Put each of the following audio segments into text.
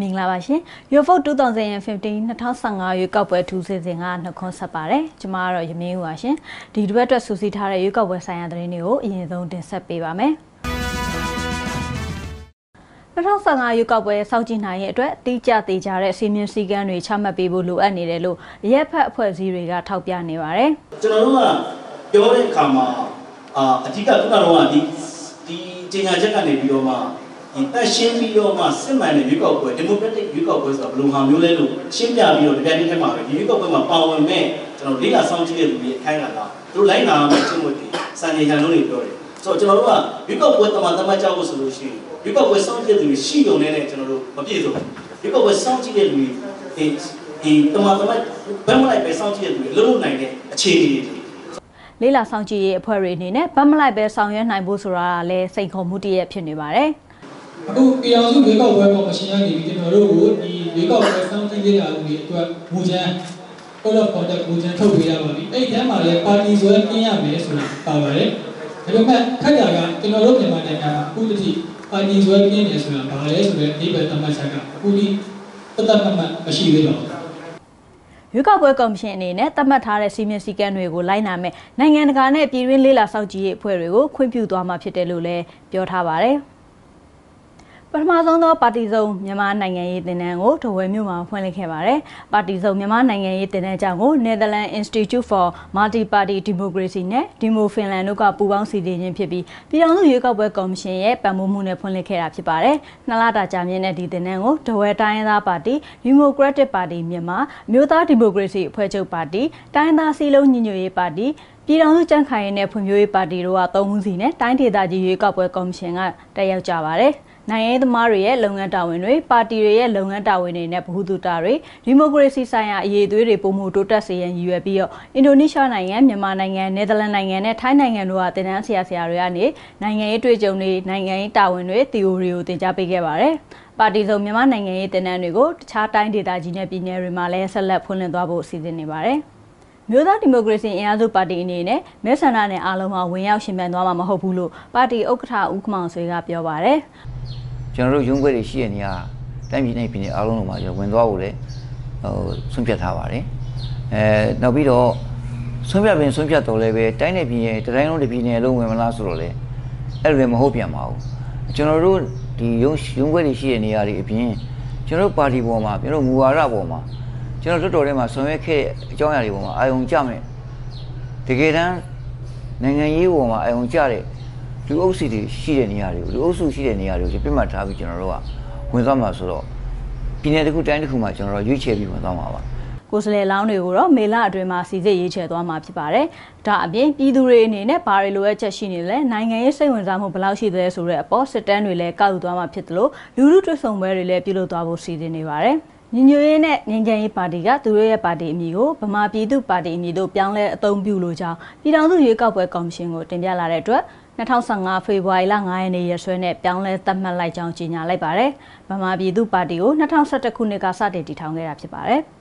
မင်္ဂလာပါရှင် Your Vote 2015 2015ရွေးကောက်ပွဲထူးစီစဉ်ကနှုတ်ခွန်းဆက်ပါတယ်ကျွန်မကတော့ရမင်းဦးပါရှင်ဒီတစ်ပတ်အတွက်စူးစီးထားတဲ့ရွေးကောက်ပွဲဆိုင်ရာသတင်းတွေကိုအရင်ဆုံးတင်ဆက်ပေးပါမယ်2015ရွေးကောက်ပွဲစောင့်ကြည့်နိုင်ရဲ့အတွက်တိကျသေးကြတဲ့စီမင်းစည်းကမ်းတွေချမှတ်ပေးဖို့လိုအပ်နေတယ်လို့ရက်ဖက်အဖွဲ့အစည်းတွေကထောက်ပြနေပါတယ်ကျွန်တော်တို့ကပြောတဲ့အခါမှာအာအဓိကခုနကတော့ဒီဒီကြေညာချက်ကနေပြီးတော့မှဒီ တက်ရှင်းပြီးတော့မှစစ်မှန်တဲ့ရွေးကောက်ပွဲဒီမိုကရက်တစ်ရွေးကောက်ပွဲဆိုတာဘယ်လိုဟာမျိုးလဲလို့ရှင်းပြပြီးတော့ဒီတိုင်းထဲမှာပဲဒီရွေးကောက်ပွဲမှာပါဝင်မဲ့ကျွန်တော်လေးလာဆောင်ကြည့်တဲ့လူတွေအခိုင်းကလာသူလိုက်နာမဲ့ကျင့်ဝတ်တွေစံနေဟန်လုံးတွေပြောတယ်ဆိုတော့ကျွန်တော်တို့ကရွေးကောက်ပွဲတမန်တမန်ကြောက်ဖို့ဆိုလို့ရှိရင်ရွေးကောက်ပွဲဆောင်ကြည့်တဲ့လူတွေရှိုံနဲ့ကျွန်တော်တို့မပြည့်စုံဘူးရွေးကောက်ပွဲဆောင်ကြည့်တဲ့လူတွေဒီဒီတမန်တမန်ဘယ်မှလိုက်ပဲဆောင်ကြည့်တဲ့လူတွေလုံးလုံးနိုင်တဲ့အခြေအနေတွေလေးလာဆောင်ကြည့်ရေးအဖွဲ့တွေအနေနဲ့ဗတ်မလိုက်ပဲဆောင်ရွက်နိုင်ဖို့ဆိုတာကလည်းစိန်ခေါ်မှုတည်းဖြစ်နေပါတယ်။ အခုပြည်အောင်စုရွေးကောက်ပွဲကော်မရှင်ကနေပြီးကျွန်တော်တို့ကိုဒီရွေးကောက်ပွဲစောင့်ကြည့်ကြတာတွေအတွက်မူချမ်း code of conduct မူချမ်းထုတ်ပေးရပါပြီအဲ့ဒီထဲမှာလည်းပါတီဆွဲပြင်းရမယ်ဆိုတာပါပါတယ်ဒါပေမဲ့ခက်ကြကကျွန်တော်တို့မြန်မာနိုင်ငံမှာအခုတည်းပါတီဆွဲပြင်းနေဆိုတာဘာလဲဆိုတော့ဒီဘက်တမတ်ချက်ကအခုဒီတသက်မှတ်မရှိသေးပါဘူးရွေးကောက်ပွဲကော်မရှင်အနေနဲ့သတ်မှတ်ထားတဲ့စီမံစည်းကမ်းတွေကိုလိုက်နာမယ်နိုင်ငံတကာနဲ့ပြည်တွင်းလေးလာစောင့်ကြည့်ရေးအဖွဲ့တွေကိုခွင့်ပြုသွားမှာဖြစ်တယ်လို့လည်းပြောထားပါတယ်။ ပထမဆုံးသောပါတီစုံမြန်မာနိုင်ငံရေးတင်နန်းကိုတဝယ်မြို့မှာဖွင့်လှစ်ခဲ့ပါတယ်။ပါတီစုံမြန်မာနိုင်ငံရေးတင်နန်းကြောင့်ကို Netherlands Institute for Multi-Party Democracy နဲ့ Demo Finland တို့ကပူးပေါင်းစီစဉ်ခြင်းဖြစ်ပြီးပြည်ထောင်စုရွေးကောက်ပွဲကော်မရှင်ရဲ့ပံ့ပိုးမှုနဲ့ဖွင့်လှစ်ခဲ့တာဖြစ်ပါတယ်။နှစ်လတာကြာမြင့်တဲ့ဒီတင်နန်းကိုတဝယ်တိုင်းသားပါတီ Democratic Party မြန်မာမြို့သားဒီမိုကရေစီအဖွဲ့ချုပ်ပါတီတိုင်းသားစီလုံးညီညွတ်ရေးပါတီပြည်ထောင်စုကြံ့ခိုင်ရေးနဲ့ဖွံ့ဖြိုးရေးပါတီတို့ကသုံးဦးစီနဲ့တိုင်းဒေသကြီးရွေးကောက်ပွဲကော်မရှင်ကတက်ရောက်ကြပါတယ်။ နိုင်ငံရေးသမားတွေရဲ့လုပ်ငန်းတာဝန်တွေပါတီတွေရဲ့လုပ်ငန်းတာဝန်တွေနဲ့ဗဟုသုတတွေဒီမိုကရေစီဆိုင်ရာအရေးအသွေးတွေပုံမှုတိုးတက်စေရန်ရည်ရွယ်ပြီးတော့အင်ဒိုနီးရှားနိုင်ငံမြန်မာနိုင်ငံနယ်သာလန်နိုင်ငံနဲ့ထိုင်းနိုင်ငံတို့ကတင်နန်းဆရာဆရာတွေကနေနိုင်ငံရေးတွေ့ကြုံတွေနိုင်ငံရေးတာဝန်တွေသီအိုရီကိုတင် जा ပေးခဲ့ပါတယ်ပါတီစုံမြန်မာနိုင်ငံရေးတင်နန်းတွေကိုတခြားတိုင်းဒေသကြီးနဲ့ပြည်နယ်တွေမှာလည်းဆက်လက်ဖွင့်လှစ်သွားဖို့စီစဉ်နေပါတယ်မြို့သားဒီမိုကရေစီအင်အားစုပါတီအနေနဲ့မဲဆန္ဒနယ်အားလုံးမှာဝင်ရောက်ရှင်ပြိုင်သွားမှာမဟုတ်ဘူးလို့ပါတီဥက္ကဋ္ဌဦးခမောင်ဆွေကပြောပါတယ် ကျွန်တော်တို့ရုံးခွဲတွေရှိရနေရတိုင်းပြည်နဲ့ပြည်နယ်အားလုံးလုံးမှာကျွန်တော်ဝင်သွားဖို့လည်းဟိုဆုံးဖြတ်ထားပါတယ်အဲနောက်ပြီးတော့ဆုံးဖြတ်ပင်ဆုံးဖြတ်တော်လည်းပဲတိုင်းနယ်ပြည်နယ်တိုင်းလုံးတစ်ပြည်နယ်လုံးဝင်မလားဆိုတော့လေအဲ့လိုလည်းမဟုတ်ပြန်ပါဘူးကျွန်တော်တို့ဒီရုံးရုံးခွဲတွေရှိရနေရတွေအပြင်ကျွန်တော်တို့ပါတီပေါ်မှာကျွန်တော်မူဝါဒပေါ်မှာကျွန်တော်တို့တော်ထဲမှာဆောင်ရွက်ခဲ့အကြောင်းအရာတွေပေါ်မှာအာယုံကြမယ်တကယ်တမ်းနိုင်ငံရေးပေါ်မှာအာယုံကြတဲ့ လူအုပ်စုတွေရှိတဲ့နေရာတွေကိုလူအုပ်စုရှိတဲ့နေရာတွေကိုပြတ်မှတ်ထားပြီးကျွန်တော်တို့ကဝင်သွားမှာဆိုတော့ပြည်နယ်တစ်ခုတိုင်းတစ်ခုမှာကျွန်တော်တို့ရွေးချယ်ပြီးဝင်သွားမှာပါကိုယ်စလဲလောင်းတွေကိုတော့မေလအတွင်းမှာစီစစ်ရေးချယ်သွားမှာဖြစ်ပါတယ်။ဒါအပြင်ပြည်သူတွေအနေနဲ့ဘာတွေလိုအပ်ချက်ရှိနေလဲနိုင်ငံရေးစိတ်ဝင်စားမှုဘယ်လောက်ရှိသလဲဆိုတဲ့အပေါ်စစ်တမ်းတွေလည်းကောက်ယူသွားမှာဖြစ်တယ်လို့လူလူတွေ့ဆုံပွဲတွေလည်းပြုလုပ်သွားဖို့စီစဉ်နေပါတယ်။ညီညွတ်ရေးနဲ့ငြိမ်းချမ်းရေးပါတီကသူတို့ရဲ့ပါတီအမည်ကိုဗမာပြည်သူပါတီအမည်တို့ပြောင်းလဲအသုံးပြုလို့ကြောင်းပြည်ထောင်စုရွေးကောက်ပွဲကော်မရှင်ကိုတင်ပြလာတဲ့အတွက် 2015ဖေဖော်ဝါရီလ9ရက်နေ့ရက်စွဲနဲ့ပြောင်းလဲသတ်မှတ်လိုက်ကြောင်းကြေညာလိုက်ပါတယ်။ဗမာပြည်သူ့ပါတီကို2011ခုနှစ်ကစတင်တည်ထောင်ခဲ့တာဖြစ်ပါတယ်။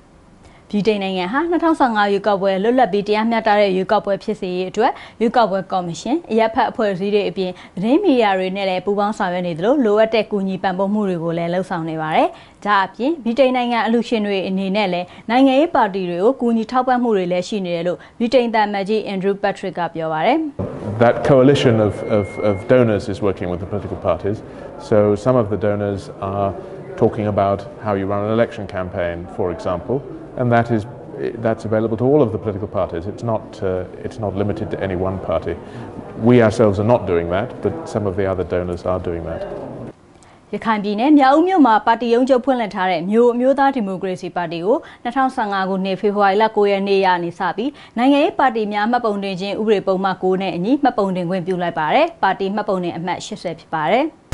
ဗြိတိန်နိုင်ငံဟာ2015ရွေးကောက်ပွဲလွတ်လပ်ပြီးတရားမျှတတဲ့ရွေးကောက်ပွဲဖြစ်စေရေးအတွက်ရွေးကောက်ပွဲကော်မရှင်အရက်ဖတ်အဖွဲ့အစည်းတွေအပြင်သတင်းမီဒီယာတွေနဲ့လည်းပူးပေါင်းဆောင်ရွက်နေသလိုလိုအပ်တဲ့ကူညီပံ့ပိုးမှုတွေကိုလည်းလှုပ်ဆောင်နေပါတယ်။ဒါအပြင်ဗြိတိန်နိုင်ငံအလူရှင်တွေအနေနဲ့လည်းနိုင်ငံရေးပါတီတွေကိုကူညီထောက်ပံ့မှုတွေလည်းရှိနေတယ်လို့ဗြိတိန်တမန်ကြီး Andrew Patrick ကပြောပါတယ်။ That coalition of, of, of donors is working with the political parties. So some of the donors are talking about how you run an election campaign, for example. And that is that's available to all of the political parties. It's not, uh, it's not limited to any one party. We ourselves are not doing that, but some of the other donors are doing that. ရခိုင်ပြည်နယ်မြောက်ဦးမြို့မှာပါတီရုံးချုပ်ဖွင့်လှစ်ထားတဲ့မြို့အမျိုးသားဒီမိုကရေစီပါတီကို2015ခုနှစ်ဖေဖော်ဝါရီလ9ရက်နေ့ကနေစပြီးနိုင်ငံရေးပါတီများမှတ်ပုံတင်ခြင်းဥပဒေပုံမှန်9နဲ့အညီမှတ်ပုံတင်ခွင့်ပြုလိုက်ပါတယ်။ပါတီမှတ်ပုံတင်အမှတ်80ဖြစ်ပါတယ်။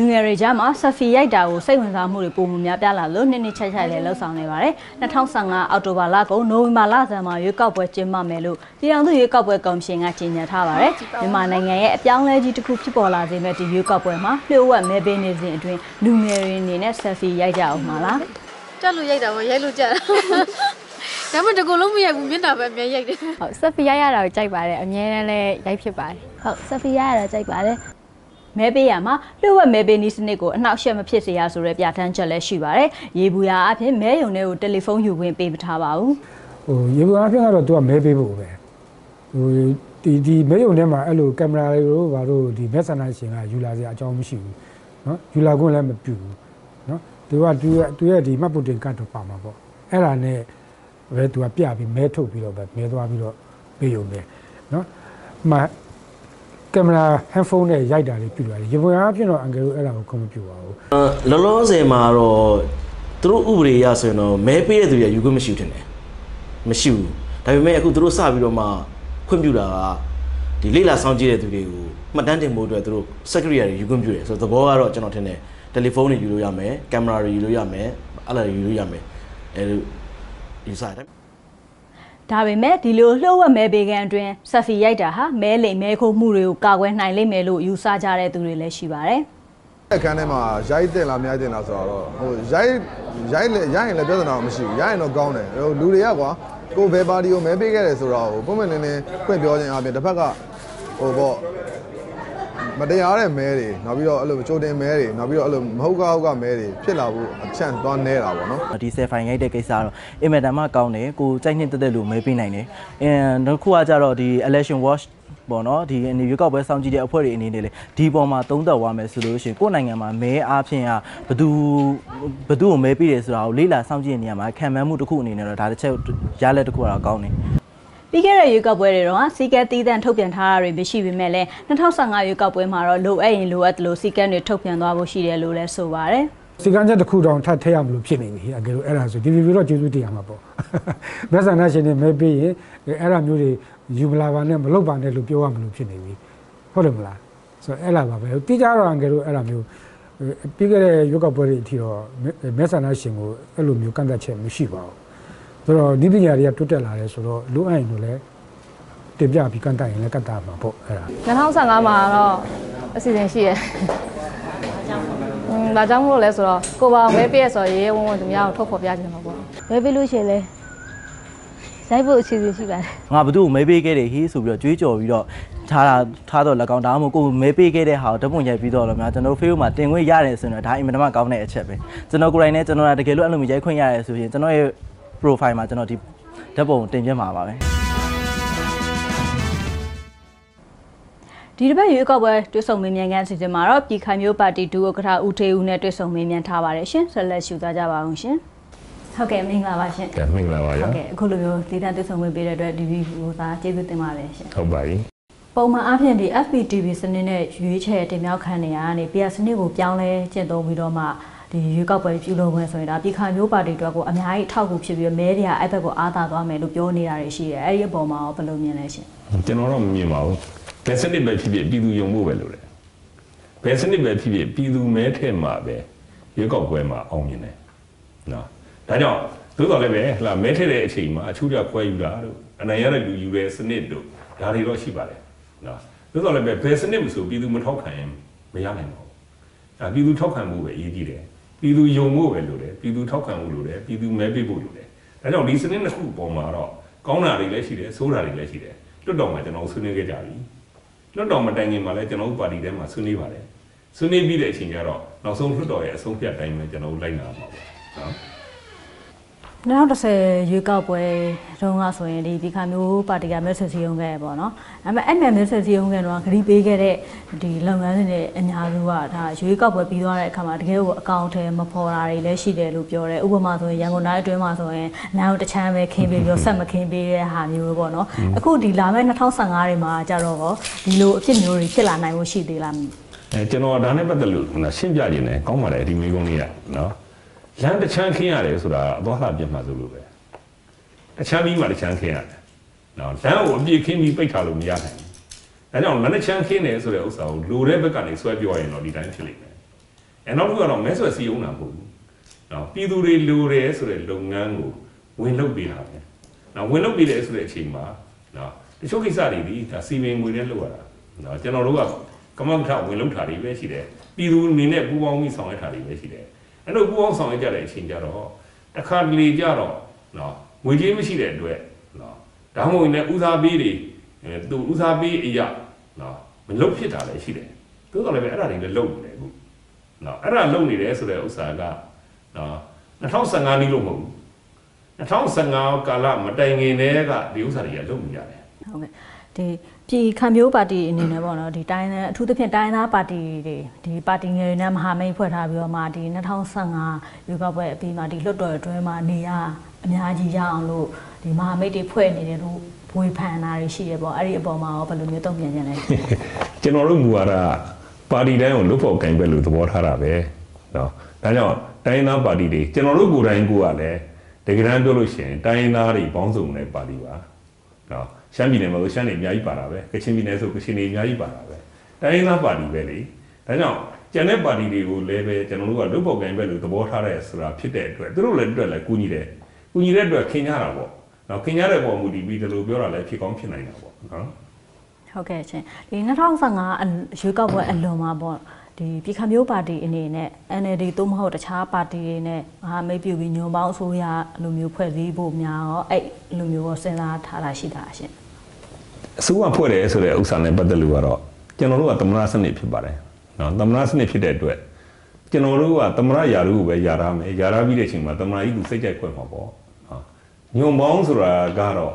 လူငယ်တွေကြားမှာဆက်ဖီရိုက်တာကိုစိတ်ဝင်စားမှုတွေပုံမှန်များပြားလာလို့နှစ်နှစ်ချက်ချက်လည်းလှုပ်ဆောင်နေပါတယ်2015အောက်တိုဘာလကုန်နိုဝင်ဘာလဆန်းမှာရွေးကောက်ပွဲကျင်းပမယ်လို့ပြည်ထောင်စုရွေးကောက်ပွဲကော်မရှင်ကကြေညာထားပါတယ်မြန်မာနိုင်ငံရဲ့အပြောင်းလဲကြီးတစ်ခုဖြစ်ပေါ်လာစေမဲ့ဒီရွေးကောက်ပွဲမှာလျှို့ဝှက်မဲပေးနေစဉ်အတွင်းလူငယ်တွေအနေနဲ့ဆက်ဖီရိုက်ကြအောင်မလားကြက်လို့ရိုက်တာပေါ့ရိုက်လို့ကြက်ဒါမှမဟုတ်တကူလုံးမရိုက်ဘူးမျက်နှာပဲအမြဲရိုက်တယ်ဟုတ်ဆက်ဖီရိုက်ရတာကိုကြိုက်ပါတယ်အမြဲတမ်းလည်းရိုက်ဖြစ်ပါတယ်ဟုတ်ဆက်ဖီရိုက်ရတာကြိုက်ပါတယ် မဲပေးရမှာလျှို့ဝှက်မဲပေးနည်းစနစ်ကိုအနှောက်အယှက်မဖြစ်စေရဆိုတဲ့ပြဋ္ဌာန်းချက်လည်းရှိပါတယ်။ရေဘူးရာအဖြစ်မဲယုံတွေကိုတယ်လီဖုန်းယူခွင့်ပေးမထားပါဘူး။ဟိုရေဘူးရာအဖြစ်ကတော့သူကမဲပေးဖို့ပဲ။ဟိုဒီဒီမဲယုံထဲမှာအဲ့လိုကင်မရာတွေတို့ဘာတို့ဒီမက်ဆန်နာရှင်ကယူလာစရာအကြောင်းမရှိဘူး။နော်ယူလာခွင့်လည်းမပြုဘူး။နော်သူကသူရဲ့သူရဲ့ဒီမှတ်ပုံတင်ကတ်တော့ပါမှာပေါ့။အဲ့ဒါနဲ့ပဲသူကပြပြီးမဲထုတ်ပြီးတော့ပဲမဲသွားပြီးတော့ပေးယုံတယ်။နော်မှ င်မရာဟန်ဖုန်းနဲ့ရိုက်တာလေးပြုလာတယ်ရေဘူးအဖြစ်တော့အန်ကယ်တို့အဲ့ဒါကိုခွင့်မပြုပါဘူးလောလောဆယ်မှာတော့သူတို့ဥပဒေရဆိုရင်တော့မဲပေးတဲ့သူတွေကယူခွင့်မရှိဘူးထင်တယ်မရှိဘူးဒါပေမဲ့အခုသူတို့စပြီးတော့မှခွင့်ပြုတာကဒီလေ့လာစောင့်ကြည့်တဲ့သူတွေကိုမှတ်တမ်းတင်ဖို့အတွက်သူတို့ secretary တွေယူခွင့်ပြုတယ်ဆိုတော့သဘောကတော့ကျွန်တော်ထင်တယ်တယ်လီဖုန်းတွေယူလို့ရမယ်ကင်မရာတွေယူလို့ရမယ်အဲ့ဒါတွေယူလို့ရမယ်အဲလိုယူဆတယ်။ ဒါပေမဲ့ဒီလိုလျှို့ဝှက်မဲပေးကန်အတွင်းဆက်ဖီရိုက်တာဟာမဲလိမ်မဲခိုးမှုတွေကိုကာကွယ်နိုင်လိမ့်မယ်လို့ယူဆကြတဲ့သူတွေလည်းရှိပါတယ်။အခန်းထဲမှာရိုက်တင်လားမရိုက်တင်လားဆိုတော့ဟိုရိုက်ရိုက်လေရိုက်ရင်လည်းပြဿနာမရှိဘူးရိုက်ရင်တော့ကောင်းတယ်ဟိုလူတွေကကွာကိုဘယ်ပါတီကိုမဲပေးခဲ့တယ်ဆိုတော့ဟိုပုံမှန်လင်းလင်းဖွင့်ပြောခြင်းအပြင်တစ်ဖက်ကဟိုပေါ့ မတရားတဲ့မဲတွေနောက်ပြီးတော့အဲ့လိုကြိုတင်မဲတွေနောက်ပြီးတော့အဲ့လိုမဟုတ်ကဟုတ်ကမဲတွေဖြစ်လာဖို့အချန့်သွားနေတာပေါ့နော်ဒီဆယ်ဖိုင်ရိုက်တဲ့ကိစ္စကတော့အင်မတန်မှကောင်းတယ်ကိုကြိုက်နှစ်တက်တက်လို့မဲပေးနိုင်တယ်အဲနောက်တစ်ခုကကြတော့ဒီ election watch ပေါ့နော်ဒီအနေရွေးကောက်ပွဲစောင့်ကြည့်တဲ့အဖွဲ့တွေအနေနဲ့လေဒီပေါ်မှာသုံးသပ်သွားမယ်ဆိုလို့ရှိရင်ကိုယ့်နိုင်ငံမှာမဲအားဖြင့်ကဘသူဘသူကိုမဲပေးတယ်ဆိုတာကိုလေးလာစောင့်ကြည့်တဲ့နေရာမှာခံမှန်းမှုတစ်ခုအနေနဲ့တော့ဒါတစ်ချက်ရလက်တစ်ခုကတော့ကောင်းတယ် ပြီးခဲ့တဲ့ရွေးကောက်ပွဲတွေတော့စီကဲတီးတန့်ထုတ်ပြန်ထားတာတွေမရှိပေမဲ့လည်း2015ရွေးကောက်ပွဲမှာတော့လိုအပ်ရင်လိုအပ်တယ်လို့စီကဲတွေထုတ်ပြန်သွားဖို့ရှိတယ်လို့လည်းဆိုပါတယ်စီကံချက်တစ်ခုတောင်ထပ်ထည့်ရမလို့ဖြစ်နေပြီအကယ်လို့အဲ့ဒါဆိုဒီဗီဒီယိုတော့ကျေးဇူးတင်ရမှာပေါ့မက်ဆန်နာရှင်တွေမဲပေးရင်အဲ့ဒါမျိုးတွေယူမလာပါနဲ့မလုပ်ပါနဲ့လို့ပြောရမလို့ဖြစ်နေပြီဟုတ်တယ်မလားဆိုတော့အဲ့လာပါပဲတိကျတော့အကယ်လို့အဲ့ဒါမျိုးပြီးခဲ့တဲ့ရွေးကောက်ပွဲတွေအထိတော့မက်ဆန်နာရှင်ကိုအဲ့လိုမျိုးကန့်သက်ချက်မရှိပါဘူး ဆိုတော့ဒီပညာတွေကတိုးတက်လာတယ်ဆိုတော့လိုအပ်ရင်လို့လည်းတင်ပြပြီးကန့်သက်ရင်လည်းကန့်သက်မှာပေါ့အဲ့ဒါ2015မှာတော့အစီအစဉ်ရှိရယ်อืมဒါကြောင့်မလို့လဲဆိုတော့ကိုပါမဲပေးရဆိုရေဝုံဝုံသူများကိုထုတ်ဖော်ပြခြင်းမှာပေါ့မဲပေးလို့ရှိရင်လဲရိုက်ဖို့အစီအစဉ်ရှိပါတယ်ငါဘသူ့ကိုမဲပေးခဲ့တယ်ဟေးဆိုပြီးတော့ကြွေးကြော်ပြီးတော့ထားတာထားတော့၎င်းဒါမှမဟုတ်ကိုမဲပေးခဲ့တဲ့ဟာကိုဓာတ်ပုံရိုက်ပြီးတော့လည်းများကျွန်တော်တို့ Facebook မှာတင်ခွင့်ရတယ်ဆိုရင်တော့ဒါအင်မတန်မှကောင်းတဲ့အချက်ပဲကျွန်တော်ကိုယ်တိုင်နဲ့ကျွန်တော်ကတကယ်လို့အဲ့လိုမျိုးရိုက်ခွင့်ရတယ်ဆိုရင်ကျွန်တော်ရဲ့ profile မှာကျွန်တော်ဒီဓာတ်ပုံတင်ပြမှာပါပဲဒီတစ်ပတ်ရွေးကောက်ပွဲတွဲဆုံမေးမြန်းခန်းအစီအစဉ်မှာတော့ပြည်ခိုင်မျိုးပါတီဒူဥက္ကဋ္ဌဦးထေဦးနဲ့တွဲဆုံမေးမြန်းထားပါတယ်ရှင်ဆက်လက်ရှုသားကြပါအောင်ရှင်ဟုတ်ကဲ့မင်္ဂလာပါရှင်ကဲမင်္ဂလာပါရဟုတ်ကဲ့အခုလိုမျိုးဒေသတွဲဆုံဝင်ပေးတဲ့အတွက်ဒီဗီဒီယိုသားကျေးဇူးတင်ပါတယ်ရှင်ဟုတ်ပါပြီပုံမှန်အားဖြင့်ဒီ FPTV စနစ်နဲ့ရွေးချယ်တင်မြှောက်ခံနေရတာနေ PR စနစ်ကိုပြောင်းလဲကျင့်သုံးပြီးတော့မှ ဒီရွေးကောက်ပွဲပြုလုပ်ခွင့်ဆိုရင်ဒါပြည်ခိုင်မျိုးပါတီအတွက်ကိုအများကြီးအထောက်အကူဖြစ်ပြီးမဲတွေကအဲ့ဘက်ကိုအားသာသွားမယ်လို့ပြောနေတာတွေရှိတယ်အဲ့ဒီအပေါ်မှာရောဘယ်လိုမြင်လဲရှင်ကျွန်တော်တော့မမြင်ပါဘူးဘယ်စနစ်ပဲဖြစ်ဖြစ်ပြည်သူယုံဖို့ပဲလို့တယ်ဘယ်စနစ်ပဲဖြစ်ဖြစ်ပြည်သူမဲထဲမှာပဲရွေးကောက်ပွဲမှာအောင်မြင်တယ်နော်ဒါကြောင့်သို့တော်လည်းပဲဟလာမဲထည့်တဲ့အချိန်မှာအထူးကြခွဲယူတာတို့အနိုင်ရတဲ့လူယူတဲ့စနစ်တို့ဒါတွေတော့ရှိပါတယ်နော်သို့တော်လည်းပဲဘယ်စနစ်မဆိုပြည်သူမထောက်ခံရင်မရနိုင်ပါဘူးအဲပြည်သူထောက်ခံမှုပဲအရေးကြီးတယ် ပြည်သူယုံဖို့ပဲလို့တယ်ပြည်သူထောက်ခံမှုလို့တယ်ပြည်သူမဲပေးဖို့လို့တယ်ဒါကြောင့်ဒီစနစ်နှစ်ခုပေါ်မှာတော့ကောင်းတာတွေလည်းရှိတယ်ဆိုးတာတွေလည်းရှိတယ်တွတ်တော်မှာကျွန်တော်ဆွေးနွေးခဲ့ကြပြီတွတ်တော်မတိုင်ခင်မှာလည်းကျွန်တော်တို့ပါတီထဲမှာဆွေးနွေးပါတယ်ဆွေးနွေးပြီးတဲ့အချိန်ကျတော့နောက်ဆုံးတွတ်တော်ရဲ့အဆုံးဖြတ်တိုင်းပဲကျွန်တော်တို့လိုက်နာမှာပေါ့နော် 2010ရွေးကောက်ပွဲတုန်းကဆိုရင်ဒီဒီခါမျိုးပါတီကမဲဆွေစီယုံခဲ့ပေါ့နော်ဒါပေမဲ့အဲ့မဲ့မဲဆွေစီယုံခဲ့တော့ဂရီပေးခဲ့တဲ့ဒီလုပ်ငန်းစဉ်တွေအများစုကဒါရွေးကောက်ပွဲပြီးသွားတဲ့အခါမှာတကယ်ကိုအကောင့်ထဲမဖော်တာတွေလည်းရှိတယ်လို့ပြောတယ်ဥပမာဆိုရင်ရန်ကုန်တိုင်းအတွင်းမှာဆိုရင်လမ်းကိုတစ်ချမ်းပဲခင်းပေးပြီးတော့ဆက်မခင်းပေးတဲ့ဟာမျိုးပေါ့နော်အခုဒီလာမဲ့2015တွေမှာကြတော့ဒီလိုအဖြစ်မျိုးတွေဖြစ်လာနိုင်ဖို့ရှိသေးလားမသိအဲကျွန်တော်ဒါနဲ့ပတ်သက်လို့ခုနရှင်းပြခြင်းတယ်ကောင်းပါတယ်ဒီမိကုံးလေးကနော် လမ်းတစ်ချမ်းခင်းရတယ်ဆိုတာအသွားလှပြတ်မှဆိုလို့ပဲတစ်ချမ်းပြီးမှတစ်ချမ်းခင်းရတယ်နော်လမ်းကိုအပြည့်ခင်းပြီးပိတ်ထားလို့မရနိုင်ဘူးဒါကြောင့်လမ်းတစ်ချမ်းခင်းတယ်ဆိုတဲ့ဥစ္စာကိုလိုတဲ့ဘက်ကနေဆွဲပြောရင်တော့ဒီတိုင်းဖြစ်လိမ့်မယ်အဲနောက်တစ်ခုကတော့မဲဆွဲစီအောင်တာမဟုတ်ဘူးနော်ပြည်သူတွေလိုတယ်ဆိုတဲ့လုပ်ငန်းကိုဝင်လုပ်ပေးတာပဲနော်ဝင်လုပ်ပေးတယ်ဆိုတဲ့အချိန်မှာနော်တချို့ကိစ္စတွေဒီဒါစီမံငွေနဲ့လုပ်ရတာနော်ကျွန်တော်တို့ကကမ္ဘာ့ထဝင်လုံးထားတွေပဲရှိတယ်ပြည်သူအနေနဲ့ပူးပေါင်းပြီးဆောင်ရွက်ထားတွေပဲရှိတယ် အဲ့လိုပူးပေါင်းဆောင်ရွက်ကြတဲ့အချိန်ကြတော့တစ်ခါတလေကြတော့နော်ငွေကြေးမရှိတဲ့အတွက်နော်ဒါမှမဟုတ်ရင်လည်းဦးစားပေးတွေအဲသူဦးစားပေးအရာနော်မလုတ်ဖြစ်တာလည်းရှိတယ်သို့တော်လည်းပဲအဲ့ဒါတွေလည်းလုပ်နေတယ်အခုနော်အဲ့ဒါလုပ်နေတယ်ဆိုတဲ့ဥစ္စာကနော်2015နီးလို့မဟုတ်ဘူး2015ကာလမတိုင်ခင်တည်းကဒီဥစ္စာတွေကလုပ်နေရတယ်ဟုတ်ကဲ့ဒီ ပြည်ခံမျိုးပါတီအနေနဲ့ပေါ့နော်ဒီတိုင်းအထူးသဖြင့်တိုင်းသားပါတီတွေဒီပါတီငယ်တွေနဲ့မဟာမိတ်ဖွဲ့ထားပြီးတော့မှဒီ2015ရွေးကောက်ပွဲအပြီးမှာဒီလွှတ်တော်အတွင်းမှာနေရအများကြီးရအောင်လို့ဒီမဟာမိတ်တွေဖွဲ့နေတယ်လို့ဝေဖန်တာတွေရှိရပေါ့အဲ့ဒီအပေါ်မှာရောဘယ်လိုမျိုးတုံ့ပြန်ကြလဲကျွန်တော်တို့မူဝါဒပါတီတိုင်းကိုလွတ်ဖို့ကင်ပဲလို့သဘောထားတာပဲနော်ဒါကြောင့်တိုင်းသားပါတီတွေကျွန်တော်တို့ကိုယ်တိုင်ကိုယ်ကလည်းတကယ်တမ်းပြောလို့ရှိရင်တိုင်းသားတွေပေါင်းစုံတဲ့ပါတီပါနော် ရှမ်းပြည်နယ်မှာဆိုရှမ်းတွေအများကြီးပါတာပဲကချင်ပြည်နယ်ဆိုကချင်တွေအများကြီးပါတာပဲတိုင်းရင်းသားပါတီပဲလေဒါကြောင့်ကျန်တဲ့ပါတီတွေကိုလည်းပဲကျွန်တော်တို့ကလုပ်ပေါက်ကိုင်းပဲလို့သဘောထားရဲဆိုတာဖြစ်တဲ့အတွက်သူတို့လည်းအတွက်လည်းကူညီတယ်ကူညီတဲ့အတွက်ခင်ကြတာပေါ့နော်ခင်ကြတဲ့ပုံမူတည်ပြီးဒါလိုပြောတာလည်းဖြစ်ကောင်းဖြစ်နိုင်တာပေါ့နော်ဟုတ်ကဲ့ရှင်ဒီ2015ရွေးကောက်ပွဲအလွန်မှာပေါ့ ဒီပြည်ခမျိုးပါတီအနေနဲ့ NLD သို့မဟုတ်တခြားပါတီတွေနဲ့မဟာမိတ်ပြုပြီးညွန်ပေါင်းအစိုးရလိုမျိုးဖွဲ့စည်းဖို့များရောအဲ့လိုမျိုးရောစဉ်းစားထားတာရှိတာရှင်အစိုးရဖွဲ့တယ်ဆိုတဲ့ဥစ္စာနဲ့ပတ်သက်လို့ကတော့ကျွန်တော်တို့ကသမရစနစ်ဖြစ်ပါတယ်နော်သမရစနစ်ဖြစ်တဲ့အတွက်ကျွန်တော်တို့ကသမရယာရုကိုပဲယာရမယ်ယာရပြီးတဲ့အချိန်မှာသမရကြီးသူစိတ်ကြိုက်ခွင့်မှာပေါ့နော်ညွန်ပေါင်းဆိုတာကတော့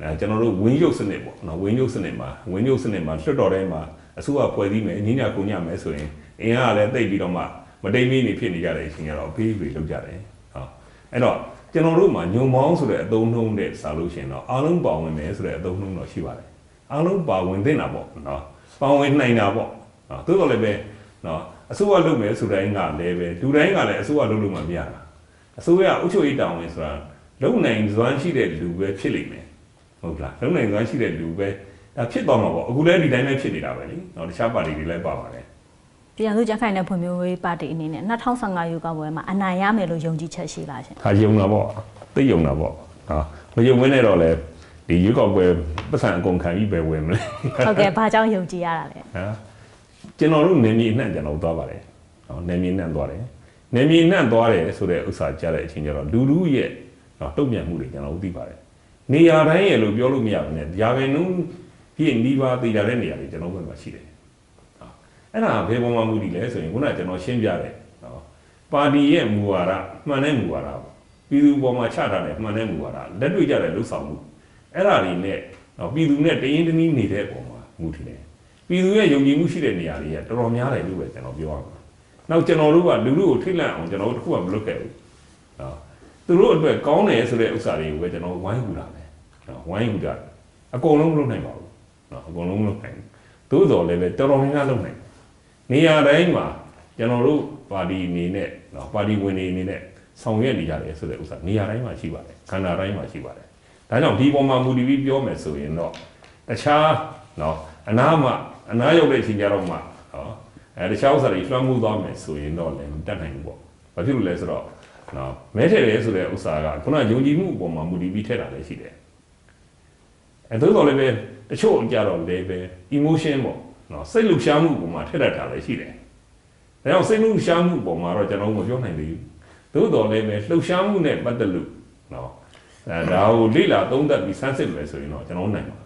အဲကျွန်တော်တို့ဝင်းရုပ်စနစ်ပေါ့နော်ဝင်းရုပ်စနစ်မှာဝင်းရုပ်စနစ်မှာလွှတ်တော်ထဲမှာအစိုးရဖွဲ့စည်းမယ်ညညကုန်ညမယ်ဆိုရင် အင်အားကလည်းတိတ်ပြီးတော့မှမတိမ်မီနေဖြစ်နေကြတဲ့အချိန်ကတော့ဖေးဖေးလောက်ကြတယ်ဟုတ်အဲ့တော့ကျွန်တော်တို့မှာညုံမောင်းဆိုတဲ့အသုံးနှုန်းတဲ့စာလို့ရှိရင်တော့အားလုံးပါဝင်မယ်ဆိုတဲ့အသုံးနှုန်းတော့ရှိပါတယ်အားလုံးပါဝင်သင့်တာပေါ့နော်ပါဝင်နိုင်တာပေါ့နော်သို့တော်လည်းပဲနော်အစိုးရလုပ်မယ်ဆိုတိုင်းကလည်းပဲလူတိုင်းကလည်းအစိုးရလုပ်လို့မှမရတာအစိုးရအုပ်ချုပ်ရေးတာဝန်ဆိုတာလုံနိုင်စွမ်းရှိတဲ့လူပဲဖြစ်လိမ့်မယ်ဟုတ်လားလုံနိုင်စွမ်းရှိတဲ့လူပဲဒါဖြစ်သွားမှာပေါ့အခုလည်းဒီတိုင်းပဲဖြစ်နေတာပဲလေနော်တခြားပါတီတွေလည်းပါပါတယ် ပြည်သူ့ကြံခိုင်တဲ့ဖွံ့ဖြိုးရေးပါတီအနေနဲ့2015ရွေးကောက်ပွဲမှာအနိုင်ရမယ်လို့ယုံကြည်ချက်ရှိလားရှင်ဒါယုံတာပေါ့သိယုံတာပေါ့နော်မယုံဝင်နေတော့လေဒီရွေးကောက်ပွဲပတ်စံအကုန်ခံပြီးပဲဝင်မလဲဟုတ်ကဲ့ဘာကြောင့်ယုံကြည်ရတာလဲဟမ်ကျွန်တော်တို့နေမြေအနှံ့ကျွန်တော်တို့သွားပါတယ်နော်နေမြေအနှံ့သွားတယ်နေမြေအနှံ့သွားတယ်ဆိုတဲ့ဥစ္စာကြားတဲ့အချိန်ကျတော့လူလူရဲ့နော်တုံ့ပြန်မှုတွေကျွန်တော်တို့သိပါတယ်နေရာတိုင်းရဲ့လို့ပြောလို့မရဘူးねရာပင်နှုန်းပြည့်နီးပါးသိကြတဲ့နေရာတွေကျွန်တော်တို့ဘက်မှာရှိတယ်နော် အဲ့ဒါဘယ်ပုံမှန်မှုတွေလဲဆိုရင်ခုနကကျွန်တော်ရှင်းပြတယ်နော်ပါတီရဲ့မူဝါဒမှန်တဲ့မူဝါဒပေါ့ပြည်သူပေါ်မှာချထားတဲ့မှန်တဲ့မူဝါဒလက်တွေ့ကြတဲ့လှုပ်ဆောင်မှုအဲ့ဒါတွေနဲ့နော်ပြည်သူနဲ့တရင်တနည်းနေတဲ့ပုံမှာမူထင်တယ်ပြည်သူရဲ့ယုံကြည်မှုရှိတဲ့နေရာတွေကတော်တော်များတယ်လို့ပဲကျွန်တော်ပြောရမှာ။နောက်ကျွန်တော်တို့ကလူလူကိုထိတ်လန့်အောင်ကျွန်တော်တို့တခုမှမလုပ်ခဲ့ဘူး။နော်သူတို့အတွက်ကောင်းတယ်ဆိုတဲ့ဥစ္စာတွေကိုပဲကျွန်တော်ဝိုင်းကူတာပဲ။နော်ဝိုင်းကူတာအကုန်လုံးမလုပ်နိုင်ပါဘူး။နော်အကုန်လုံးမလုပ်နိုင်ဘူး။သို့တော်လည်းပဲတော်တော်များများလုပ်နိုင်တယ်။ နေရာတိုင်းမှာကျွန်တော်တို့ပါတီအနေနဲ့နော်ပါတီဝင်တွေအနေနဲ့ဆောင်ရွက်နေကြတယ်ဆိုတဲ့ဥစ္စာနေရာတိုင်းမှာရှိပါတယ်။ခန္ဓာတိုင်းမှာရှိပါတယ်။ဒါကြောင့်ဒီပုံမှာမူတည်ပြီးပြောမယ်ဆိုရင်တော့တခြားနော်အနာမှာအနာရောက်တဲ့အချိန်ကျတော့မှဟောအဲတခြားဥစ္စာတွေလွှမ်းမိုးသွားမယ်ဆိုရင်တော့လည်းမတတ်နိုင်ဘူးပေါ့။ဘာဖြစ်လို့လဲဆိုတော့နော်မဲထည့်တယ်ဆိုတဲ့ဥစ္စာကခုနယုံကြည်မှုအပေါ်မှာမူတည်ပြီးထည့်တာလည်းရှိတယ်။အဲသို့တော်လည်းပဲတချို့အကြတော့လည်းပဲ emotion ပေါ့ နော်စိတ်လှုပ်ရှားမှုအပေါ်မှာထည့်တတ်တာလည်းရှိတယ်။ဒါကြောင့်စိတ်လှုပ်ရှားမှုအပေါ်မှာတော့ကျွန်တော်မပြောနိုင်သေးဘူး။သို့တော်လည်းပဲလှုပ်ရှားမှုနဲ့ပတ်သက်လို့နော်အဲဒါကိုလေ့လာသုံးသပ်ပြီးဆန်းစစ်မယ်ဆိုရင်တော့ကျွန်တော်နိုင်ပါ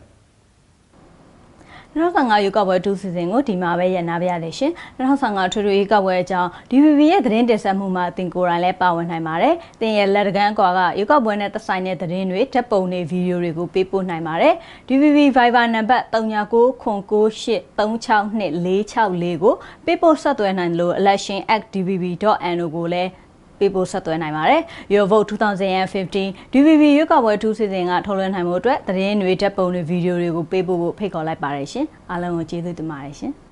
2015ရွေးကောက်ပွဲဒုစီစဉ်ကိုဒီမှာပဲရန်နာပြရလေရှင်2015ထွေထွေရွေးကောက်ပွဲအကြောင်း DVB ရဲ့သတင်းတင်ဆက်မှုမှာတင်ကိုယ်တိုင်လည်းပါဝင်နိုင်ပါတယ်။တင်ရဲ့လက်တကမ်းအကွာကရွေးကောက်ပွဲနဲ့သက်ဆိုင်တဲ့သတင်းတွေဓာတ်ပုံတွေဗီဒီယိုတွေကိုပေးပို့နိုင်ပါတယ်။ DVB Viber နံပါတ်3998362464ကိုပေးပို့ဆက်သွယ်နိုင်လို့ election@dvb.no ကိုလည်း ပေးပို့ဆက်သွယ်နိုင်ပါတယ်။ Your Vote 2015 DVB ရွေးကောက်ပွဲထူးစီစဉ်ကထုတ်လွှင့်နိုင်မှုအတွက်သတင်းတွေဓာတ်ပုံတွေဗီဒီယိုတွေကိုပေးပို့ဖို့ဖိတ်ခေါ်လိုက်ပါတယ်ရှင်။အားလုံးကိုကျေးဇူးတင်ပါတယ်ရှင်။